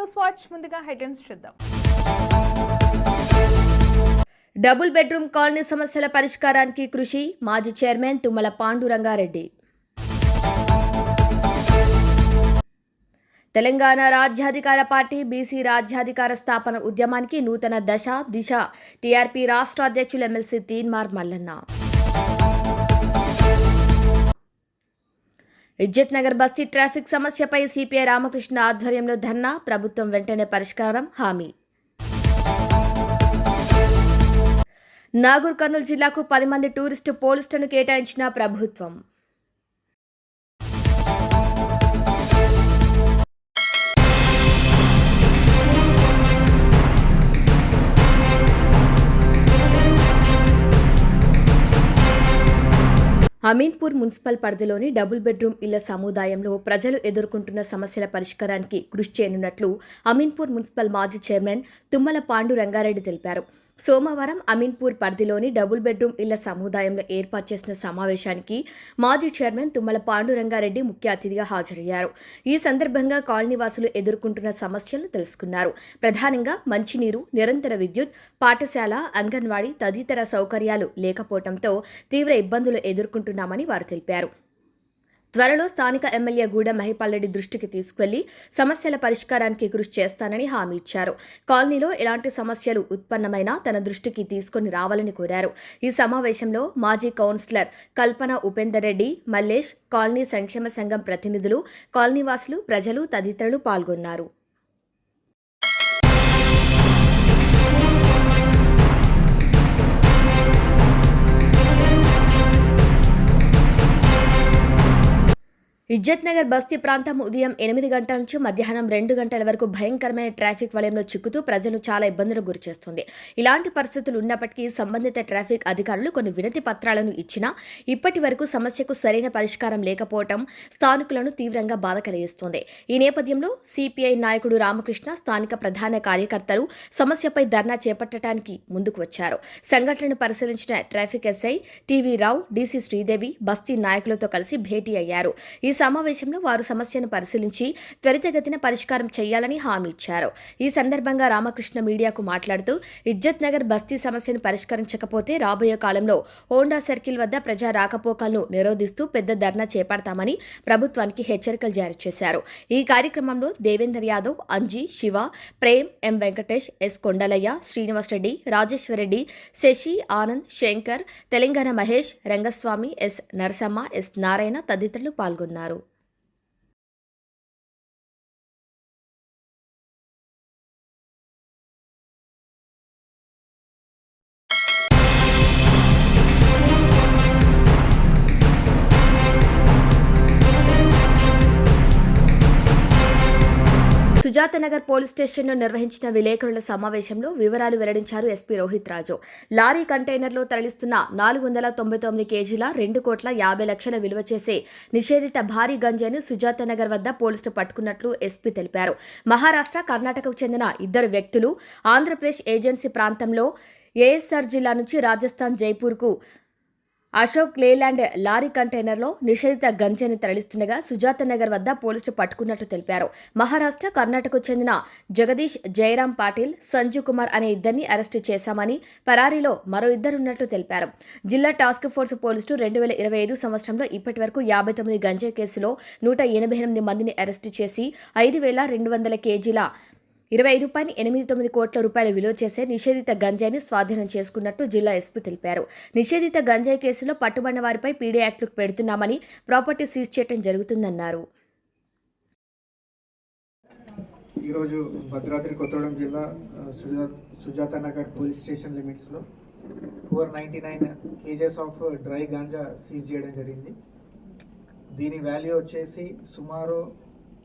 News watch ముందుగా headlines చూద్దాం. Double bedroom colony సమస్యల పరిష్కారానికి కృషి మాజీ చైర్మన్ తుమ్మల పాండురంగారెడ్డి. తెలంగాణ రాజ్యాధికార పార్టీ బీసీ రాజ్యాధికార స్థాపన ఉద్యమానికి నూతన దశ దిశ. టీఆర్పీ రాష్ట్ర అధ్యక్షులు ఎమ్మెల్సీ తీన్మార్ మల్లన్న. ఇజ్జత్ నగర్ బస్తీ ట్రాఫిక్ సమస్యపై సిపిఐ రామకృష్ణ ఆధ్వర్యంలో ధర్నా ప్రభుత్వం వెంటనే పరిష్కారం హామీ. నాగూర్ కర్నూలు జిల్లాకు పది మంది టూరిస్టు పోలీసులను కేటాయించిన ప్రభుత్వం. అమీన్పూర్ మున్సిపల్ పరిధిలోని డబుల్ బెడ్రూమ్ ఇళ్ళ సముదాయంలో ప్రజలు ఎదుర్కొంటున్న సమస్యల పరిష్కారానికి కృషి చేయనున్నట్లు అమీన్పూర్ మున్సిపల్ మాజీ చైర్మన్ తుమ్మల పాండు రంగారెడ్డి తెలిపారు. సోమవారం అమీన్పూర్ పరిధిలోని డబుల్ బెడ్రూమ్ ఇళ్ళ సముదాయంలో ఏర్పాటు చేసిన సమావేశానికి మాజీ చైర్మన్ తుమ్మల పాండురంగారెడ్డి ముఖ్య అతిథిగా హాజరయ్యారు. ఈ సందర్భంగా కాలనీవాసులు ఎదుర్కొంటున్న సమస్యలను తెలుసుకున్నారు. ప్రధానంగా మంచినీరు నిరంతర విద్యుత్ పాఠశాల అంగన్వాడీ తదితర సౌకర్యాలు లేకపోవడంతో తీవ్ర ఇబ్బందులు ఎదుర్కొంటున్నామని వారు తెలిపారు. త్వరలో స్థానిక ఎమ్మెల్యే గూడ మహిపాల్రెడ్డి దృష్టికి తీసుకెళ్ళి సమస్యల పరిష్కారానికి కృషి చేస్తానని హామీ ఇచ్చారు. కాలనీలో ఎలాంటి సమస్యలు ఉత్పన్నమైనా తన దృష్టికి తీసుకొని రావాలని కోరారు. ఈ సమావేశంలో మాజీ కౌన్సిలర్ కల్పన ఉపేందర్ రెడ్డి మల్లేష్ కాలనీ సంక్షేమ సంఘం ప్రతినిధులు కాలనీవాసులు ప్రజలు తదితరులు పాల్గొన్నారు. ఇజ్జత్ నగర్ బస్తీ ప్రాంతం ఉదయం ఎనిమిది గంటల నుంచి మధ్యాహ్నం రెండు గంటల వరకు భయంకరమైన ట్రాఫిక్ వలయంలో చిక్కుతూ ప్రజలు చాలా ఇబ్బందులకు గురిచేస్తుంది ఇలాంటి పరిస్థితులు ఉన్నప్పటికీ సంబంధిత ట్రాఫిక్ అధికారులు కొన్ని వినతి పత్రాలను ఇచ్చినా ఇప్పటి వరకు సమస్యకు సరైన పరిష్కారం లేకపోవటం స్థానికులను తీవ్రంగా బాధ కలిగిస్తుంది. ఈ నేపథ్యంలో సిపిఐ నాయకుడు రామకృష్ణ స్థానిక ప్రధాన కార్యకర్తలు సమస్యపై ధర్నా చేపట్టడానికి ముందుకు వచ్చారు. సంఘటనను పరిశీలించిన traffic SI TV Rao DC Sridevi బస్తీ నాయకులతో కలిసి భేటీ అయ్యారు. ఈ సమావేశంలో వారు సమస్యను పరిశీలించి త్వరితగతిన పరిష్కారం చేయాలని హామీ ఇచ్చారు. ఈ సందర్భంగా రామకృష్ణ మీడియాకు మాట్లాడుతూ ఇజ్జత్ నగర్ బస్తీ సమస్యను పరిష్కరించకపోతే రాబోయే కాలంలో హోండా సర్కిల్ వద్ద ప్రజా రాకపోకలను నిరోధిస్తూ పెద్ద ధర్నా చేపడతామని ప్రభుత్వానికి హెచ్చరికలు జారీ చేశారు. ఈ కార్యక్రమంలో Devender Yadav Anji Shiva Prem M Venkatesh S Kondalaiah Srinivas Reddy Rajeshwar Rajeshwarreddy Shashi Anand Shankar Telangana Mahesh Rangaswamy S Narasamma S Narayana తదితరులు పాల్గొన్నారు. సుజాతనగర్ పోలీస్ స్టేషన్లో నిర్వహించిన విలేకరుల సమావేశంలో వివరాలు వెల్లడించారు ఎస్పీ రోహిత్ రాజు. లారీ కంటైనర్లో తరలిస్తున్న నాలుగు వందల తొంభై తొమ్మిది కేజీల రెండు కోట్ల యాభై లక్షల విలువ చేసే నిషేధిత భారీ గంజాను సుజాతనగర్ వద్ద పోలీసులు పట్టుకున్నట్లు ఎస్పీ తెలిపారు. మహారాష్ట్ర కర్ణాటకకు చెందిన ఇద్దరు వ్యక్తులు ఆంధ్రప్రదేశ్ ఏజెన్సీ ప్రాంతంలో ఏఎస్ఆర్ జిల్లా నుంచి రాజస్థాన్ జైపూర్కు అశోక్ లేలాండ్ లారీ కంటైనర్లో నిషేధిత గంజాని తరలిస్తుండగా సుజాత నగర్ వద్ద పోలీసులు పట్టుకున్నట్లు తెలిపారు. మహారాష్ట్ర కర్ణాటకకు చెందిన జగదీష్ జయరాం పాటిల్ సంజు కుమార్ అనే ఇద్దరిని అరెస్టు చేశామని పరారీలో మరో ఇద్దరున్నట్లు తెలిపారు. జిల్లా టాస్క్ ఫోర్స్ పోలీసులు రెండు వేల ఇరవై ఐదు సంవత్సరంలో ఇప్పటి వరకు యాభై తొమ్మిది గంజా కేసులో నూట ఎనభై ఎనిమిది మందిని అరెస్టు చేసి ఐదు వేల రెండు వందల కేజీల ఇరవై ఐదు పాయింట్ ఎనిమిది తొమ్మిది కోట్ల రూపాయల విలువ చేసే నిషేధిత గంజాయిని స్వాధీనం చేసుకున్నట్టు జిల్లా ఎస్పీ తెలిపారు. నిషేధిత గంజాయి కేసులో పట్టుబడిన వారిపై పీడీ యాక్ట్లు పెడుతున్నామని ప్రాపర్టీ సీజ్ చేయడం జరుగుతుందన్నారు. ఈరోజు భద్రాద్రి కొత్తగూడెం జిల్లా సుజాత నగర్ పోలీస్ స్టేషన్ లిమిట్స్లో four ninety nine kgs of dry ganja seize చేయడం జరిగింది. దీని వాల్యూ వచ్చేసి సుమారు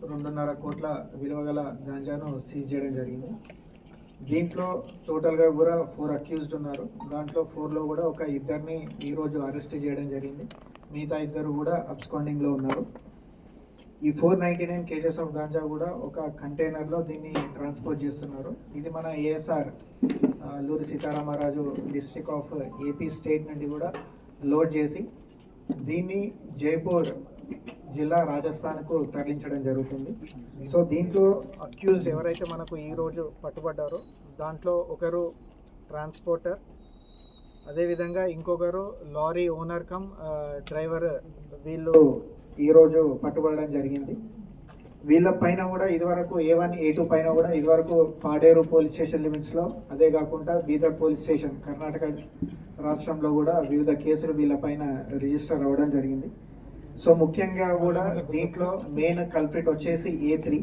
రెండున్నర కోట్ల విలువ గల గాంజాను సీజ్ చేయడం జరిగింది. దీంట్లో టోటల్గా కూడా ఫోర్ అక్యూజ్డ్ ఉన్నారు. దాంట్లో ఫోర్లో కూడా ఒక ఇద్దరిని ఈరోజు అరెస్ట్ చేయడం జరిగింది. మిగతా ఇద్దరు కూడా అబ్స్కాండింగ్లో ఉన్నారు. ఈ four ninety nine kgs of ganja కూడా ఒక కంటైనర్లో దీన్ని ట్రాన్స్పోర్ట్ చేస్తున్నారు. ఇది మన ASR Alluri Sitaramaraju district of AP state నుండి కూడా లోడ్ చేసి దీన్ని జైపూర్ జిల్లా రాజస్థాన్కు తరలించడం జరుగుతుంది. సో దీంట్లో అక్యూజ్డ్ ఎవరైతే మనకు ఈరోజు పట్టుబడ్డారో దాంట్లో ఒకరు ట్రాన్స్పోర్టర్ అదేవిధంగా ఇంకొకరు లారీ ఓనర్ కమ్ డ్రైవర్ వీళ్ళు ఈరోజు పట్టుబడడం జరిగింది. వీళ్ళ పైన కూడా ఇదివరకు ఏ వన్ ఏ టూ పైన కూడా ఇదివరకు పాడేరు పోలీస్ స్టేషన్ లిమిట్స్లో అదే కాకుండా బీదర్ పోలీస్ స్టేషన్ కర్ణాటక రాష్ట్రంలో కూడా వివిధ కేసులు వీళ్ళ పైన రిజిస్టర్ అవ్వడం జరిగింది. సో ముఖ్యంగా కూడా దీంట్లో మెయిన్ కల్ప్రిట్ వచ్చేసి ఏ త్రీ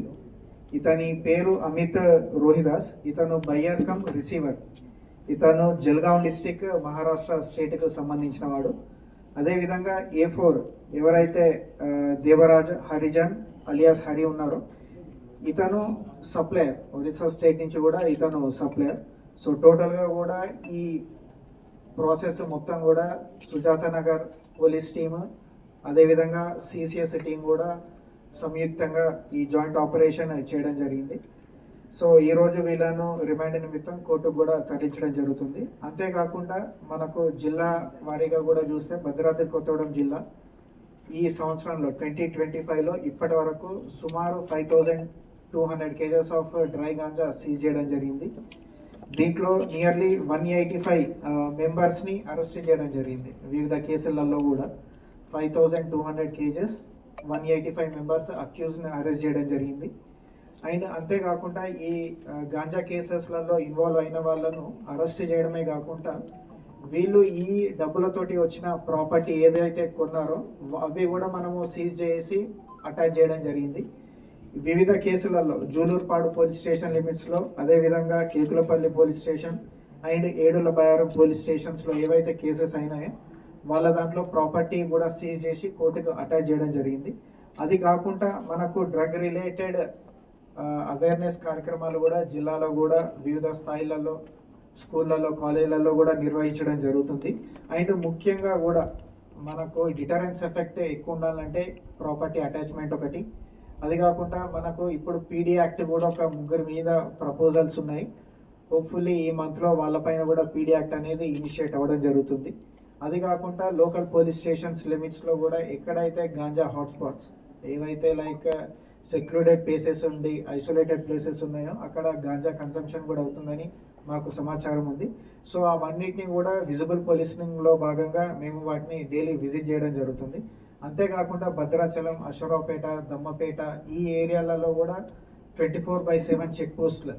ఇతని పేరు అమిత్ రోహిదాస్ ఇతను బయ్యర్ కమ్ రిసీవర్ ఇతను జల్గావ్ డిస్టిక్ మహారాష్ట్ర స్టేట్కు సంబంధించిన వాడు. అదేవిధంగా ఏ ఫోర్ ఎవరైతే దేవరాజ్ హరిజన్ అలియాస్ హరి ఉన్నారో ఇతను సప్లయర్ ఒరిస్సా స్టేట్ నుంచి కూడా ఇతను సప్లయర్ సో టోటల్గా కూడా ఈ ప్రాసెస్ మొత్తం కూడా సుజాత నగర్ పోలీస్ టీము అదేవిధంగా సిసిఎస్ టీం కూడా సంయుక్తంగా ఈ జాయింట్ ఆపరేషన్ చేయడం జరిగింది. సో ఈ రోజు వీళ్ళను రిమాండ్ నిమిత్తం కోర్టుకు కూడా తరలించడం జరుగుతుంది. అంతేకాకుండా మనకు జిల్లా వారీగా కూడా చూస్తే భద్రాద్రి కొత్తగూడెం జిల్లా ఈ సంవత్సరంలో ట్వంటీ ట్వంటీ ఫైవ్లో ఇప్పటి వరకు సుమారు five thousand two hundred kgs of dry ganja seize చేయడం జరిగింది. దీంట్లో నియర్లీ వన్ ఎయిటీ ఫైవ్ మెంబర్స్ని అరెస్ట్ చేయడం జరిగింది. వివిధ కేసులలో కూడా. Five thousand two hundred kgs one eighty five members అక్యూజ్ని arrest చేయడం జరిగింది. అండ్ అంతేకాకుండా ఈ గాంజా కేసెస్లలో ఇన్వాల్వ్ అయిన వాళ్ళను అరెస్ట్ చేయడమే కాకుండా వీళ్ళు ఈ డబ్బులతోటి వచ్చిన ప్రాపర్టీ ఏదైతే కొన్నారో అవి కూడా మనము సీజ్ చేసి అటాచ్ చేయడం జరిగింది. వివిధ కేసులలో జూలూరుపాడు పోలీస్ స్టేషన్ లిమిట్స్లో అదేవిధంగా Kekulapalli police station and Yedula Bayyaram police స్టేషన్స్లో ఏవైతే కేసెస్ అయినాయో వాళ్ళ దాంట్లో ప్రాపర్టీ కూడా సీజ్ చేసి కోర్టుకు అటాచ్ చేయడం జరిగింది. అది కాకుండా మనకు డ్రగ్ రిలేటెడ్ అవేర్నెస్ కార్యక్రమాలు కూడా జిల్లాలో కూడా వివిధ స్థాయిలలో స్కూళ్ళలో కాలేజీలలో కూడా నిర్వహించడం జరుగుతుంది. అండ్ ముఖ్యంగా కూడా మనకు డిటరెన్స్ ఎఫెక్ట్ ఎక్కువ ఉండాలంటే ప్రాపర్టీ అటాచ్మెంట్ ఒకటి. అది కాకుండా మనకు ఇప్పుడు పీడీ యాక్ట్ కూడా ఒక ముగ్గురు మీద ప్రపోజల్స్ ఉన్నాయి. హోప్ఫుల్లీ ఈ మంత్లో వాళ్ళపైన కూడా పీడీ యాక్ట్ అనేది ఇనిషియేట్ అవ్వడం జరుగుతుంది. అది కాకుండా లోకల్ పోలీస్ స్టేషన్స్ లిమిట్స్లో కూడా ఎక్కడైతే గాంజా హాట్స్పాట్స్ ఏవైతే లైక్ సెక్లూడెడ్ ప్లేసెస్ ఉండి ఐసోలేటెడ్ ప్లేసెస్ ఉన్నాయో అక్కడ గాంజా కన్సంప్షన్ కూడా అవుతుందని మాకు సమాచారం ఉంది. సో అవన్నిటిని కూడా విజిబుల్ పోలీసింగ్లో భాగంగా మేము వాటిని డైలీ విజిట్ చేయడం జరుగుతుంది. అంతేకాకుండా భద్రాచలం అశ్వరావుపేట దమ్మపేట ఈ ఏరియాలలో కూడా twenty four by seven check పోస్టులు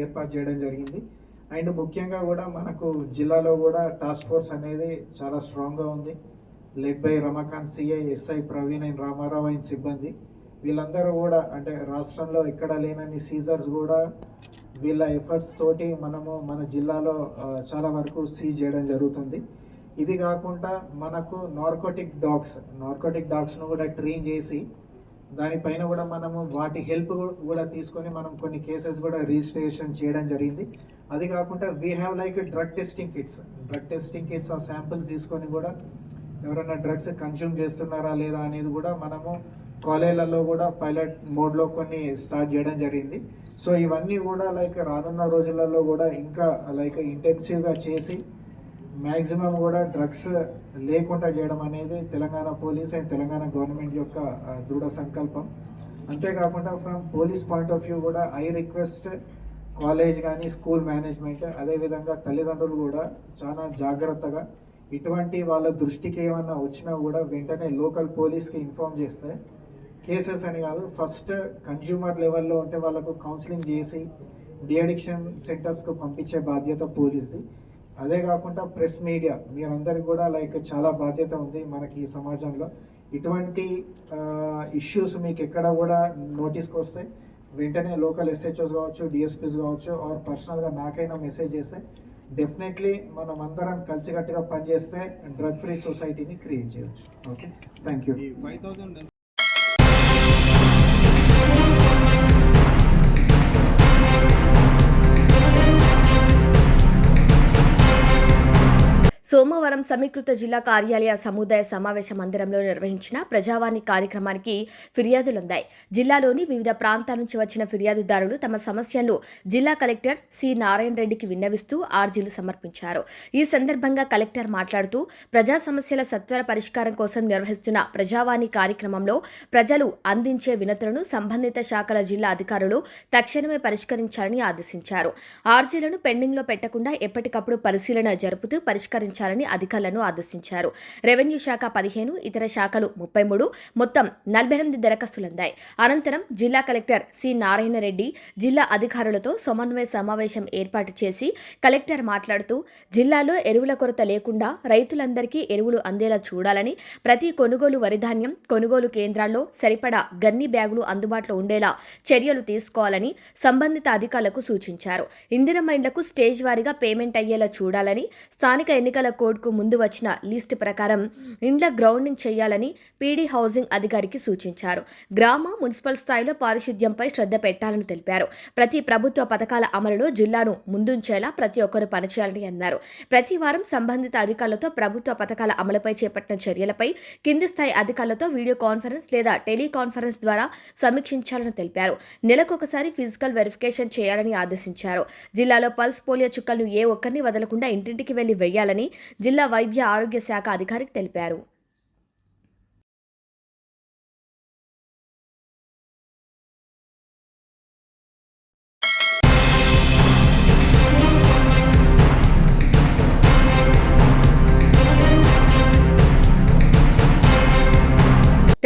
ఏర్పాటు చేయడం జరిగింది. అండ్ ముఖ్యంగా కూడా మనకు జిల్లాలో కూడా టాస్క్ ఫోర్స్ అనేది చాలా స్ట్రాంగ్గా ఉంది. Led by Ramakanth CI SI Praveen and Ramarao and సిబ్బంది. వీళ్ళందరూ కూడా అంటే రాష్ట్రంలో ఎక్కడ లేనన్ని సీజర్స్ కూడా వీళ్ళ ఎఫర్ట్స్ తోటి మనము మన జిల్లాలో చాలా వరకు సీజ్ చేయడం జరుగుతుంది. ఇది కాకుండా మనకు నార్కోటిక్ డాగ్స్ నార్కోటిక్ డాగ్స్ను కూడా ట్రైన్ చేసి దానిపైన కూడా మనము వాటి హెల్ప్ కూడా తీసుకొని మనం కొన్ని కేసెస్ కూడా రిజిస్ట్రేషన్ చేయడం జరిగింది. అది కాకుండా we have like drug testing kits drug testing kits ఆ శాంపిల్స్ తీసుకొని కూడా ఎవరైనా డ్రగ్స్ కన్జ్యూమ్ చేస్తున్నారా లేదా అనేది కూడా మనము కాలేజీలలో కూడా పైలట్ మోడ్లో కొన్ని స్టార్ట్ చేయడం జరిగింది. సో ఇవన్నీ కూడా లైక్ రానున్న రోజులలో కూడా ఇంకా లైక్ ఇంటెన్సివ్గా చేసి మ్యాక్సిమం కూడా డ్రగ్స్ లేకుండా చేయడం అనేది Telangana police and Telangana government యొక్క దృఢ సంకల్పం. అంతేకాకుండా from police point of view కూడా ఐ రిక్వెస్ట్ కాలేజ్ కానీ స్కూల్ మేనేజ్మెంట్ అదేవిధంగా తల్లిదండ్రులు కూడా చాలా జాగ్రత్తగా ఇటువంటి వాళ్ళ దృష్టికి ఏమన్నా వచ్చినా కూడా వెంటనే లోకల్ పోలీస్కి ఇన్ఫామ్ చేస్తే కేసెస్ అని కాదు ఫస్ట్ కన్జ్యూమర్ లెవెల్లో ఉంటే వాళ్ళకు కౌన్సిలింగ్ చేసి డిఅడిక్షన్ సెంటర్స్కు పంపించే బాధ్యత పోలీస్ది. అదే కాకుండా ప్రెస్ మీడియా మీరందరికీ కూడా లైక్ చాలా బాధ్యత ఉంది మనకి ఈ సమాజంలో. ఇటువంటి ఇష్యూస్ మీకు ఎక్కడ కూడా నోటీస్కి వస్తే వెంటనే లోకల్ ఎస్హెచ్ఓస్ కావచ్చు డిఎస్పీస్ కావచ్చు ఆర్ పర్సనల్గా నాకైనా మెసేజ్ చేస్తే డెఫినెట్లీ మనం అందరం కలిసికట్టుగా పనిచేస్తే డ్రగ్ ఫ్రీ సొసైటీని క్రియేట్ చేయొచ్చు. ఓకే థ్యాంక్ యూ సోమవారం సమీకృత జిల్లా కార్యాలయ సముదాయ సమావేశ మందిరంలో నిర్వహించిన ప్రజావాణి కార్యక్రమానికి ఫిర్యాదులుందాయి. జిల్లాలోని వివిధ ప్రాంతాల నుంచి వచ్చిన ఫిర్యాదుదారులు తమ సమస్యలను జిల్లా కలెక్టర్ సి నారాయణ రెడ్డికి విన్నవిస్తూ ఆర్జీలు సమర్పించారు. ఈ సందర్భంగా కలెక్టర్ మాట్లాడుతూ ప్రజా సమస్యల సత్వర పరిష్కారం కోసం నిర్వహిస్తున్న ప్రజావాణి కార్యక్రమంలో ప్రజలు అందించే వినతులను సంబంధిత శాఖల జిల్లా అధికారులు తక్షణమే పరిష్కరించాలని ఆదేశించారు. ఆర్జీలను పెండింగ్లో పెట్టకుండా ఎప్పటికప్పుడు పరిశీలన జరుపుతూ పరిష్కరించాలని అధికారులను ఆదేశించారు. రెవెన్యూ శాఖ పదిహేను ఇతర శాఖలు ముప్పై మూడు మొత్తం నలభై ఎనిమిది దరఖాస్తులందాయి అనంతరం జిల్లా కలెక్టర్ సి నారాయణ రెడ్డి జిల్లా అధికారులతో సమన్వయ సమావేశం ఏర్పాటు చేసి కలెక్టర్ మాట్లాడుతూ జిల్లాలో ఎరువుల కొరత లేకుండా రైతులందరికీ ఎరువులు అందేలా చూడాలని ప్రతి కొనుగోలు వరిధాన్యం కొనుగోలు కేంద్రాల్లో సరిపడా గన్ని బ్యాగులు అందుబాటులో ఉండేలా చర్యలు తీసుకోవాలని సంబంధిత అధికారులకు సూచించారు. ఇందిరమ్మ స్టేజ్ వారీగా పేమెంట్ అయ్యేలా చూడాలని స్థానిక ఎన్నికల కోడ్కు ముందు వచ్చిన లిస్టు ప్రకారం ఇండ్ల గ్రౌండింగ్ చేయాలని పీడీ హౌసింగ్ అధికారికి సూచించారు. గ్రామ మున్సిపల్ స్థాయిలో పారిశుద్ధ్యంపై శ్రద్ధ పెట్టాలని తెలిపారు. ప్రతి ప్రభుత్వ పథకాల అమలులో జిల్లాను ముందుంచేలా ప్రతి ఒక్కరూ పనిచేయాలని అన్నారు. ప్రతి వారం సంబంధిత అధికారులతో ప్రభుత్వ పథకాల అమలుపై చేపట్టిన చర్యలపై కింది స్థాయి అధికారులతో వీడియో కాన్ఫరెన్స్ లేదా టెలికాన్ఫరెన్స్ ద్వారా సమీక్షించాలని తెలిపారు. నెలకొకసారి ఫిజికల్ వెరిఫికేషన్ చేయాలని ఆదేశించారు. జిల్లాలో పల్స్ పోలియో చుక్కలను ఏ ఒక్కరిని వదలకుండా ఇంటింటికి వెళ్ళి వెయ్యాలని జిల్లా వైద్య ఆరోగ్య శాఖ అధికారికి తెలిపారు.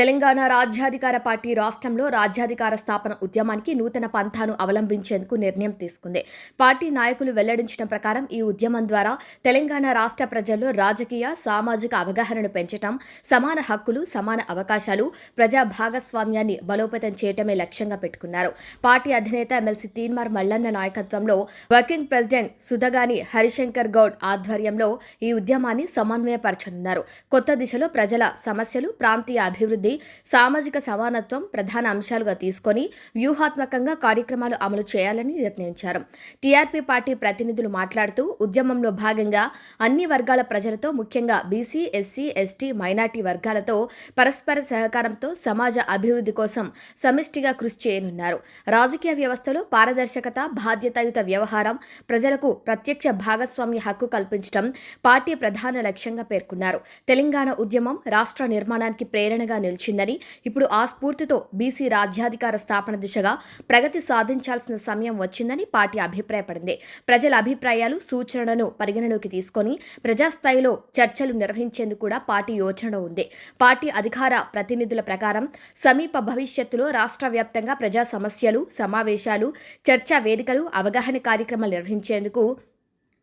తెలంగాణ రాజ్యాధికార పార్టీ రాష్ట్రంలో రాజ్యాధికార స్థాపన ఉద్యమానికి నూతన పంథాను అవలంబించేందుకు నిర్ణయం తీసుకుంది. పార్టీ నాయకులు వెల్లడించిన ప్రకారం ఈ ఉద్యమం ద్వారా తెలంగాణ రాష్ట్ర ప్రజల్లో రాజకీయ సామాజిక అవగాహనను పెంచటం సమాన హక్కులు సమాన అవకాశాలు ప్రజా భాగస్వామ్యాన్ని బలోపేతం చేయటమే లక్ష్యంగా పెట్టుకున్నారు. పార్టీ అధినేత ఎమ్మెల్సీ తీన్మార్ మల్లన్న నాయకత్వంలో వర్కింగ్ ప్రెసిడెంట్ సుధగాని హరిశంకర్ గౌడ్ ఆధ్వర్యంలో ఈ ఉద్యమాన్ని సమన్వయపరచనున్నారు. కొత్త దిశలో ప్రజల సమస్యలు ప్రాంతీయ అభివృద్ధి సామాజిక సమానత్వం ప్రధాన అంశాలుగా తీసుకొని వ్యూహాత్మకంగా కార్యక్రమాలు అమలు చేయాలని నిర్ణయించారు. టీఆర్పీ పార్టీ ప్రతినిధులు మాట్లాడుతూ ఉద్యమంలో భాగంగా అన్ని వర్గాల ప్రజలతో ముఖ్యంగా బీసీ ఎస్సీ ఎస్టీ మైనార్టీ వర్గాలతో పరస్పర సహకారంతో సమాజ అభివృద్ధి కోసం సమిష్టిగా కృషి చేయనున్నారు. రాజకీయ వ్యవస్థలో పారదర్శకత బాధ్యతాయుత వ్యవహారం ప్రజలకు ప్రత్యక్ష భాగస్వామ్య హక్కు కల్పించడం పార్టీ ప్రధాన లక్ష్యంగా పేర్కొన్నారు. తెలంగాణ ఉద్యమం రాష్ట్ర నిర్మాణానికి ప్రేరణగా నిలిచిందని ఇప్పుడు ఆ స్ఫూర్తితో బీసీ రాజ్యాధికార స్థాపన దిశగా ప్రగతి సాధించాల్సిన సమయం వచ్చిందని పార్టీ అభిప్రాయపడింది. ప్రజల అభిప్రాయాలు సూచనలను పరిగణలోకి తీసుకొని ప్రజాస్థాయిలో చర్చలు నిర్వహించేందుకు కూడా పార్టీ యోచన ఉంది. పార్టీ అధికార ప్రతినిధుల ప్రకారం సమీప భవిష్యత్తులో రాష్ట్ర వ్యాప్తంగా ప్రజా సమస్యలు సమావేశాలు చర్చా వేదికలు అవగాహన కార్యక్రమాలు నిర్వహించేందుకు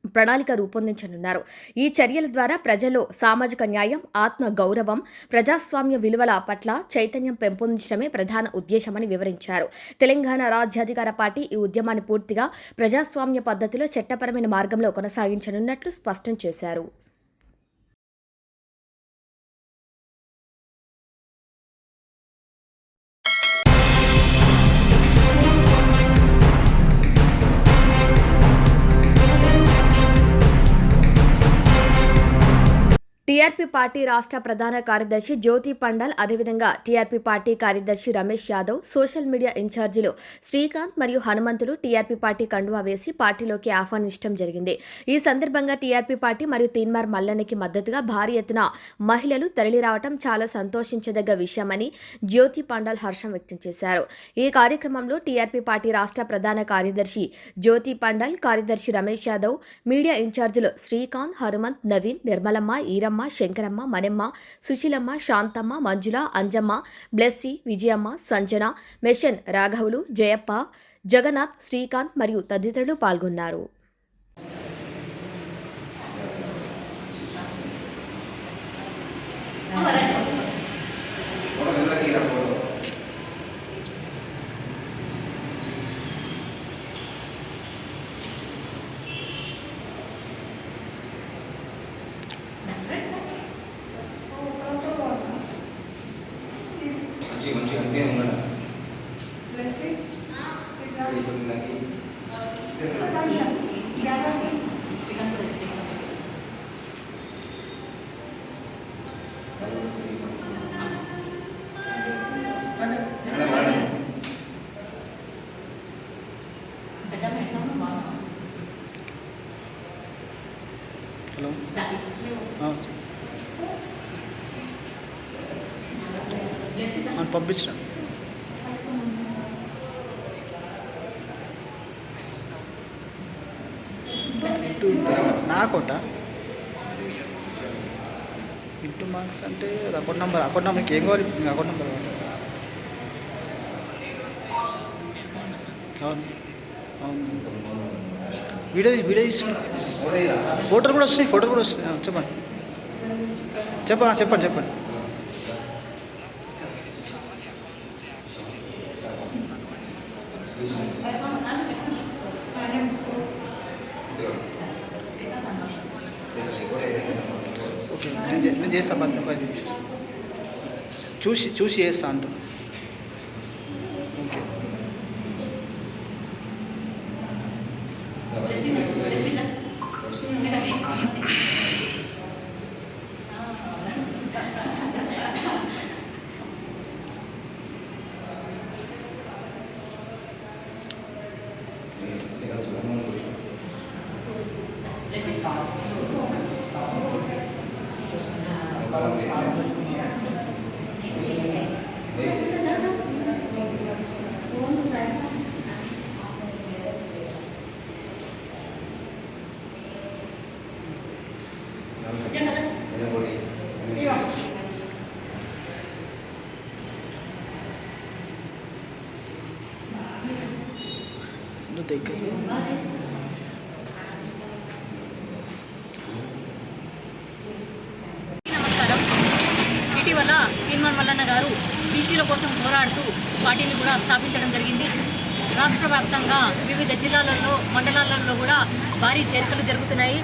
ప్రణాళిక రూపొందించనున్నారు. ఈ చర్యల ద్వారా ప్రజల్లో సామాజిక న్యాయం ఆత్మ గౌరవం ప్రజాస్వామ్య విలువల పట్ల చైతన్యం పెంపొందించడమే ప్రధాన ఉద్దేశమని వివరించారు. తెలంగాణ రాజ్యాధికార పార్టీ ఈ ఉద్యమాన్ని పూర్తిగా ప్రజాస్వామ్య పద్ధతిలో చట్టపరమైన మార్గంలో కొనసాగించనున్నట్లు స్పష్టం చేశారు. టీఆర్పీ పార్టీ రాష్ట్ర ప్రధాన కార్యదర్శి జ్యోతి పండాల్ అదేవిధంగా టీఆర్పీ పార్టీ కార్యదర్శి రమేష్ యాదవ్ సోషల్ మీడియా ఇన్ఛార్జీలు శ్రీకాంత్ మరియు హనుమంతులు టీఆర్పీ పార్టీ కండువా వేసి పార్టీలోకి ఆహ్వానించడం జరిగింది. ఈ సందర్భంగా టీఆర్పీ పార్టీ మరియు తీన్మార్ మల్లన్నకి మద్దతుగా భారీ ఎత్తున మహిళలు తరలిరావటం చాలా సంతోషించదగ్గ విషయమని జ్యోతి పండాల్ హర్షం వ్యక్తం చేశారు. ఈ కార్యక్రమంలో టీఆర్పీ పార్టీ రాష్ట్ర ప్రధాన కార్యదర్శి జ్యోతి పండాల్ కార్యదర్శి రమేష్ యాదవ్ మీడియా ఇన్ఛార్జీలు శ్రీకాంత్ హనుమంత్ నవీన్ నిర్మలమ్మ ఈరమ్మ శంకరమ్మ మనెమ్మ సుశీలమ్మ శాంతమ్మ మంజుల అంజమ్మ బ్లెస్సి విజయమ్మ సంజన మెషన్ రాఘవులు జయప్ప జగన్నాథ్ శ్రీకాంత్ మరియు తదితరులు పాల్గొన్నారు. మంచి మంచి అంతే ఉన్నాడు ఆ, పంపించిన నాకోట ఇంటూ మార్క్స్ అంటే అకౌంట్ నెంబర్ అకౌంట్ నెంబర్కి ఏం కావాలి? మీకు అకౌంట్ నెంబర్ అవును. వీడియో వీడియో తీసి. ఫోటోలు కూడా వస్తున్నాయి ఫోటోలు కూడా వస్తున్నాయి. చెప్పండి. చెప్పండి చెప్పండి చెప్పండి ఓకే నేను చే- పది నిమిషాలు చూసి చూసి చేస్తా అంట. ఓకే. నువ్వు నమస్కారం ఇటీవల తీన్మాన్ మల్లన్న గారు బీసీల కోసం పోరాడుతూ పార్టీని కూడా స్థాపించడం జరిగింది. రాష్ట్ర వ్యాప్తంగా వివిధ జిల్లాలలో మండలాలలో కూడా భారీ చేరికలు జరుగుతున్నాయి.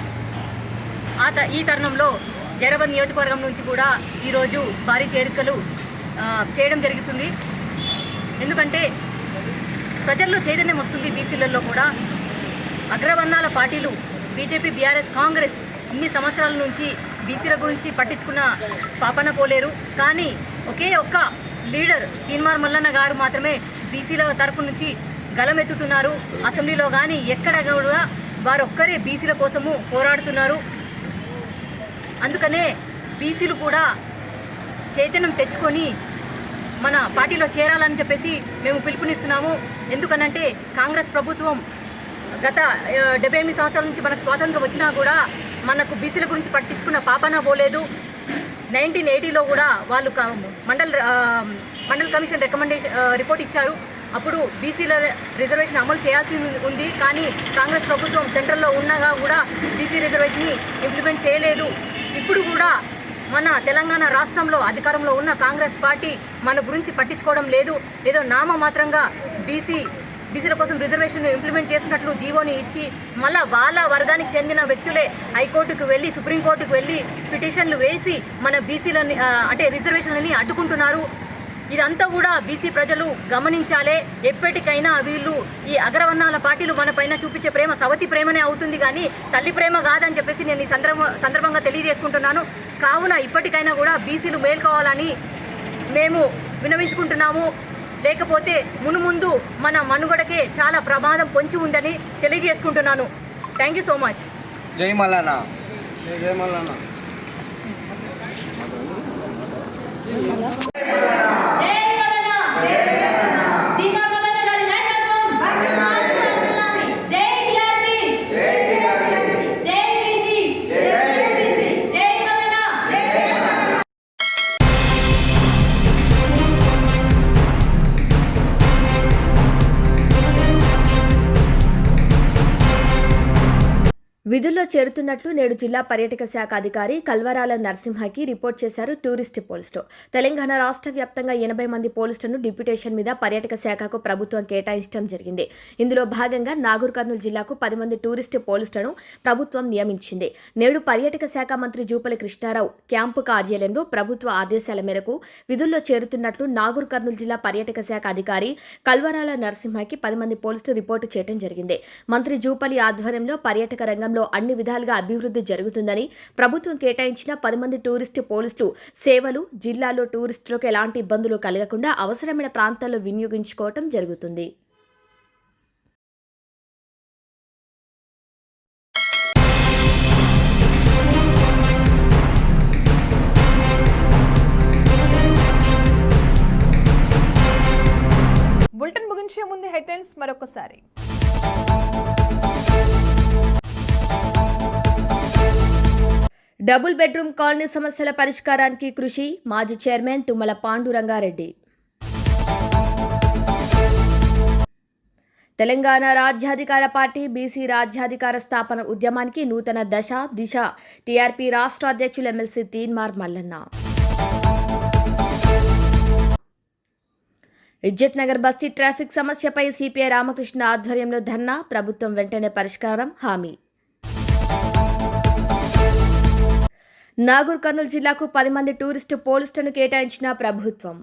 ఆ త ఈ తరుణంలో జైరాబాద్ నియోజకవర్గం నుంచి కూడా ఈరోజు భారీ చేరికలు చేయడం జరుగుతుంది. ఎందుకంటే ప్రజల్లో చైతన్యం వస్తుంది బీసీలలో కూడా. అగ్రవర్ణాల పార్టీలు బీజేపీ బీఆర్ఎస్ కాంగ్రెస్ ఇన్ని సంవత్సరాల నుంచి బీసీల గురించి పట్టించుకున్న పాపన పోలేరు. కానీ ఒకే ఒక్క లీడర్ తీన్మార్ మల్లన్న గారు మాత్రమే బీసీల తరఫు నుంచి గలమెత్తుతున్నారు. అసెంబ్లీలో కానీ ఎక్కడ కూడా వారొక్కరే బీసీల కోసము పోరాడుతున్నారు. అందుకనే బీసీలు కూడా చైతన్యం తెచ్చుకొని మన పార్టీలో చేరాలని చెప్పేసి మేము పిలుపునిస్తున్నాము. ఎందుకనంటే కాంగ్రెస్ ప్రభుత్వం గత డెబ్బై ఎనిమిది సంవత్సరాల నుంచి మనకు స్వాతంత్రం వచ్చినా కూడా మనకు బీసీల గురించి పట్టించుకున్న పాపన పోలేదు. నైన్టీన్ ఎయిటీలో కూడా వాళ్ళు Mandal Mandal commission recommendation report ఇచ్చారు. అప్పుడు బీసీల రిజర్వేషన్ అమలు చేయాల్సి ఉంది. కానీ కాంగ్రెస్ ప్రభుత్వం సెంట్రల్లో ఉన్నగా కూడా బీసీ రిజర్వేషన్ని ఇంప్లిమెంట్ చేయలేదు. ఇప్పుడు కూడా మన తెలంగాణ రాష్ట్రంలో అధికారంలో ఉన్న కాంగ్రెస్ పార్టీ మన గురించి పట్టించుకోవడం లేదు. ఏదో నామమాత్రంగా బీసీ బీసీల కోసం రిజర్వేషన్ ఇంప్లిమెంట్ చేసినట్లు జీవోని ఇచ్చి మళ్ళా వాళ్ళ వర్గానికి చెందిన వ్యక్తులే హైకోర్టుకు వెళ్ళి సుప్రీంకోర్టుకు వెళ్ళి పిటిషన్లు వేసి మన బీసీలని అంటే రిజర్వేషన్లని అడ్డుకుంటున్నారు. ఇదంతా కూడా బీసీ ప్రజలు గమనించాలే. ఎప్పటికైనా వీళ్ళు ఈ అగ్రవర్ణాల పార్టీలు మన పైన చూపించే ప్రేమ సవతి ప్రేమనే అవుతుంది కానీ తల్లి ప్రేమ కాదని చెప్పేసి నేను ఈ సందర్భ సందర్భంగా తెలియజేసుకుంటున్నాను. కావున ఇప్పటికైనా కూడా బీసీలు మేల్కోవాలని మేము వినవించుకుంటున్నాము. లేకపోతే మునుముందు మన మనుగడకే చాలా ప్రమాదం పొంచి ఉందని తెలియజేసుకుంటున్నాను. థ్యాంక్ యూ సో మచ్ జై మల్లన్న. జై మల్లన్న. విధుల్లో చేరుతున్నట్లు నేడు జిల్లా పర్యాటక శాఖ అధికారి కల్వరాల నరసింహకి రిపోర్ట్ చేశారు టూరిస్ట్ పోలీసులు. తెలంగాణ రాష్ట్ర వ్యాప్తంగా ఎనభై మంది పోలీసులను డిప్యూటేషన్ మీద పర్యాటక శాఖకు ప్రభుత్వం కేటాయించడం జరిగింది. ఇందులో భాగంగా నాగూర్ కర్నూలు జిల్లాకు పది మంది టూరిస్ట్ పోలీసులను ప్రభుత్వం నియమించింది. నేడు పర్యాటక శాఖ మంత్రి జూపల కృష్ణారావు క్యాంపు కార్యాలయంలో ప్రభుత్వ ఆదేశాల మేరకు విధుల్లో చేరుతున్నట్లు నాగూర్ కర్నూలు జిల్లా పర్యాటక శాఖ అధికారి కల్వరాల నరసింహకి పది మంది పోలీసులు రిపోర్టు చేయడం జరిగింది. మంత్రి జూపలి ఆధ్వర్యంలో పర్యాటక రంగంలో ప్రాంతంలో అన్ని విధాలుగా అభివృద్ధి జరుగుతుందని ప్రభుత్వం కేటాయించిన పది మంది టూరిస్టు పోలీసులు సేవలు జిల్లాలో టూరిస్టులకు ఎలాంటి ఇబ్బందులు కలగకుండా అవసరమైన ప్రాంతాల్లో వినియోగించుకోవటం జరుగుతుంది. ముగించే ముందు హెడ్లైన్స్ మరొకసారి. డబుల్ బెడ్రూమ్ కాలనీ సమస్యల పరిష్కారానికి కృషి మాజీ చైర్మన్ తుమ్మల పాండురంగారెడ్డి. తెలంగాణ రాజ్యాధికార పార్టీ బీసీ రాజ్యాధికార స్థాపన ఉద్యమానికి నూతన దశ దిశ. టీఆర్పీ రాష్ట్ర అధ్యక్షులు ఎమ్మెల్సీ తీన్మార్ మల్లన్న. ఇజ్జత్ నగర్ బస్తీ ట్రాఫిక్ సమస్యపై సిపిఐ రామకృష్ణ ఆధ్వర్యంలో ధర్నా ప్రభుత్వం వెంటనే పరిష్కారం హామీ. నాగూర్ కర్నూలు జిల్లాకు పది మంది టూరిస్టు పోలీసులను కేటాయించిన ప్రభుత్వం.